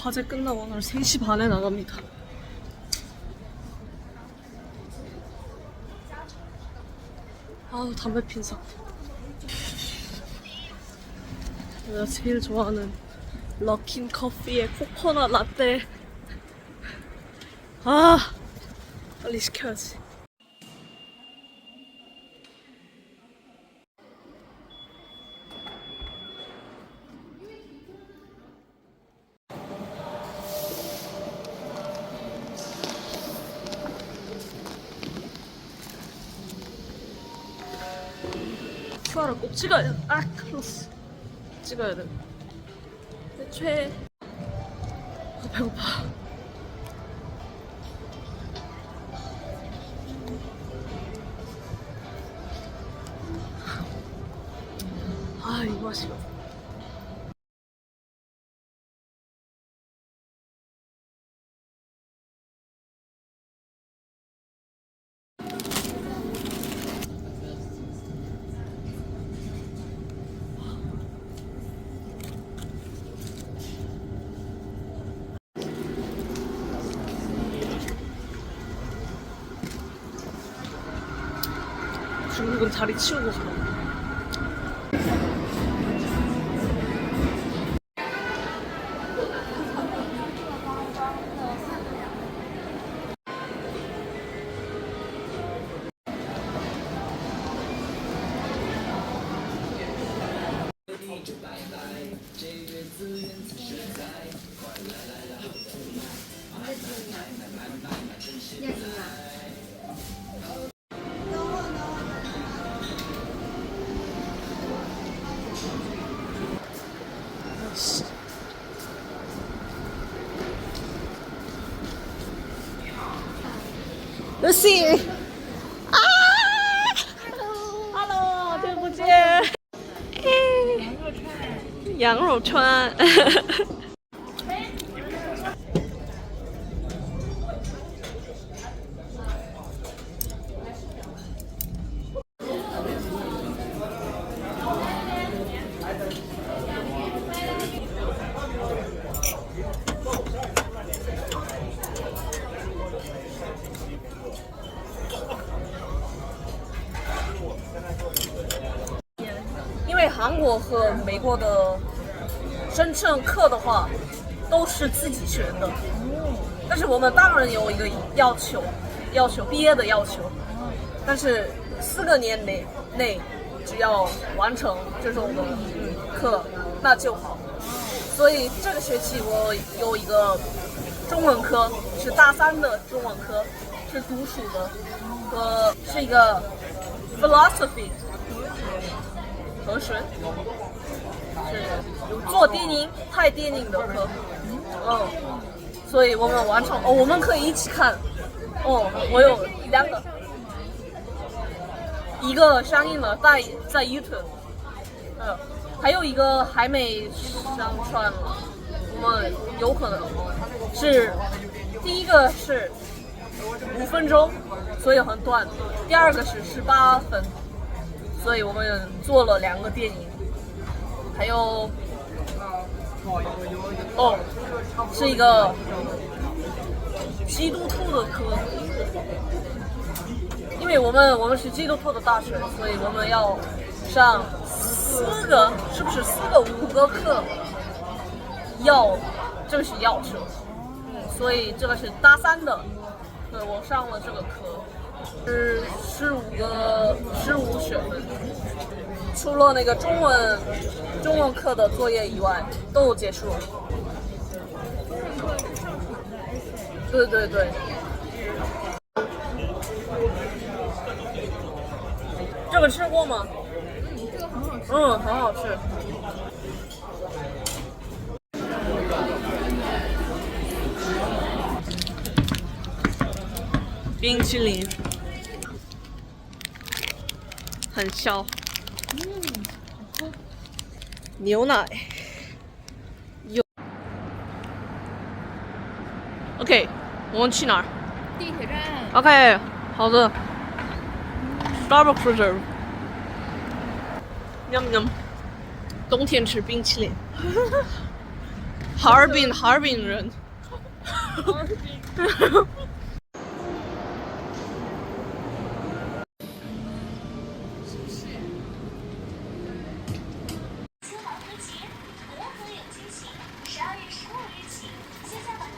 과제 끝나고 오늘 3시 반에 나갑니다. 아우 담배 핀사. 내가 제일 좋아하는 럭킨 커피의 코코넛 라떼. 아 빨리 시켜야지. QR을 꼭 찍어야 돼. 아, 클로스. 찍어야 돼. 내 최. 아, 배고파. 아, 이 맛이야. 그럼 자리 치우고 가. 네, yes, yeah. 啊！Hello，久不见。羊肉串。羊肉串。韩国和美国的申请课的话，都是自己选的。但是我们当然有一个要求，要求毕业的要求，但是四个年内内只要完成这种的课，那就好。所以这个学期我有一个中文科，是大三的中文科，是读书的，和是一个 philosophy 和学，是做电影、拍电影的课，嗯，所以我们完成哦，我们可以一起看，哦，我有两个，一个上映了在在 YouTube，嗯，还有一个还没上传了，我们有可能。是第一个是五分钟，所以很短，第二个是十八分。所以我们做了两个电影，还有哦，是一个基督徒的课，因为我们我们是基督徒的大学，所以我们要上四个，是不是四个五个课？要，这个是要求，所以这个是大三的，对我上了这个课。是十五个十五学分，除了那个中文中文课的作业以外，都结束了。对对对，这个吃过吗？这个很好吃。嗯，很好吃。冰淇淋，很香。嗯牛奶，有。OK，我们去哪儿地铁站。？OK，好的。Starbucks Reserve。 냠 냠。 冬天吃冰淇淋。哈尔滨哈尔滨人。十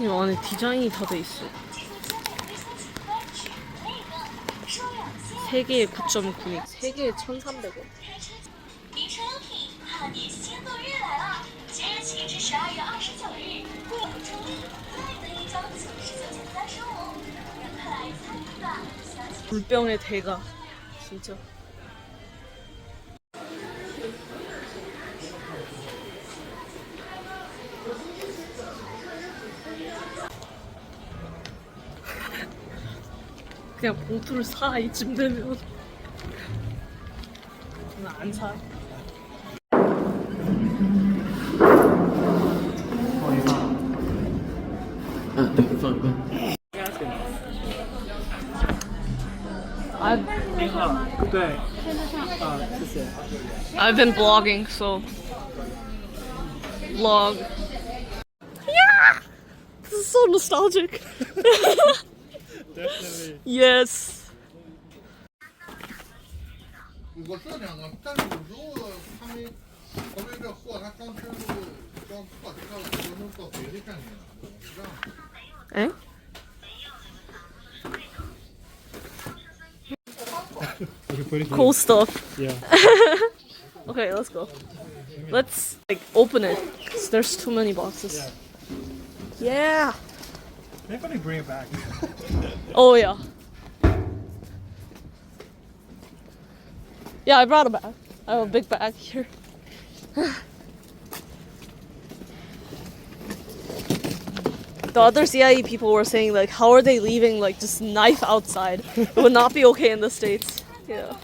이 안에 디자인이 다 돼 있어. 3개에 9.9, 3개에 1,300원. 불병의 대가 진짜 그냥 사 이쯤 되면 저는 안 사. I've been blogging, so vlog. Yeah, this is so nostalgic. Definitely. yes. 我这两个，但是有时候他们河北这货，他装车时候装错车了，有时候到别的站去了，是这样的。 Eh? Okay, put it here. Cool stuff. Yeah. Okay, let's go. Let's like open it. 'cause there's too many boxes. Yeah. Definitely bring it back. Oh yeah. Yeah, I brought a bag. I have a big bag here. the other CIE people were saying like, how are they leaving like just knife outside? it would not be okay in the states. Yeah.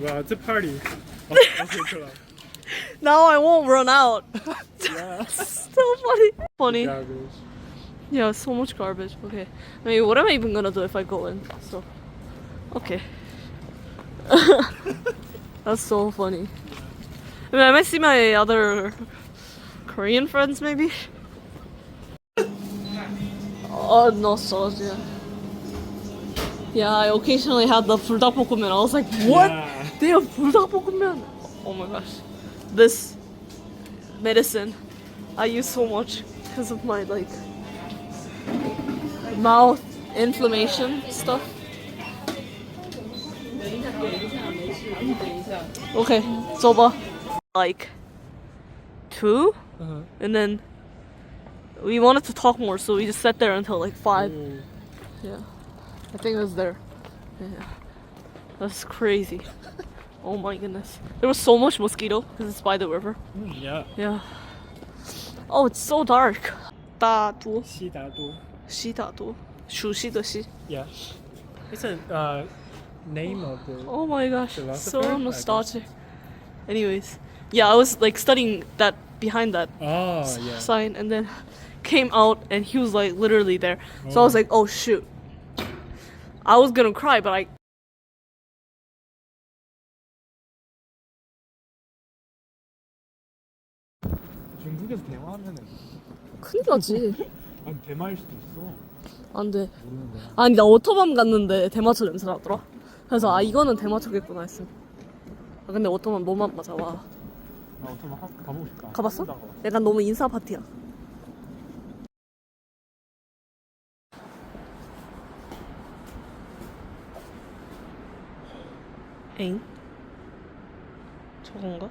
wow, it's a party. Okay. Now I won't run out. Yeah. so funny. Funny. Garbage. Yeah, so much garbage. Okay. I mean, what am I even gonna do if I go in? So, okay. That's so funny. I mean, I might see my other Korean friends maybe. Oh, nostalgia. Yeah, I occasionally had the 불닭볶음면. I was like, what? Yeah. They have 불닭볶음면. Oh my gosh. This medicine I use so much because of my like mouth inflammation stuff. Okay, soba. Like two, Uh-huh. and then we wanted to talk more, so we just sat there until like five. Ooh. Yeah, I think it was there. Yeah, that's crazy. Oh my goodness, there was so much mosquito because it's by the river. Mm, yeah. Yeah. Oh, it's so dark. 大都西达多. 西大都，熟悉的西。 Yeah. It's a uh, name of the. Oh my gosh, Philosopher, so I guess. nostalgic. Anyways, yeah, I was like studying that behind that Oh, s- yeah. sign, and then came out, and he was like literally there. So I was Oh. like, oh shoot. I was gonna cry, but I. 중국에서 대화하면은 큰일 나지. 아니 대마일 수도 있어. 안 돼. 모르는데. 아니, 나 오토밤 갔는데 대마초 냄새 나더라. 그래서 아, 이거는 대마초겠구나 했어. 아, 근데 오토밤 너무 안 맞아, 와. 나 어떻게 한 가보고 싶다. 가봤어? 혼자 가봤어. 약간 너무 인싸 파티야. 엥? 저건가?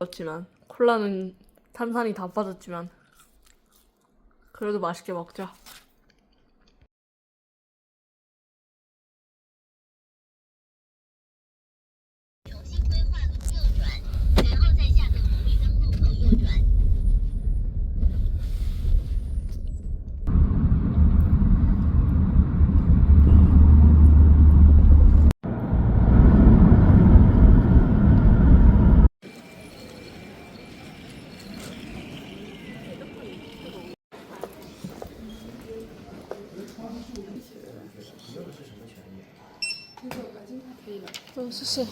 그렇지만 콜라는 탄산이 다 빠졌지만 그래도 맛있게 먹자. 谢谢。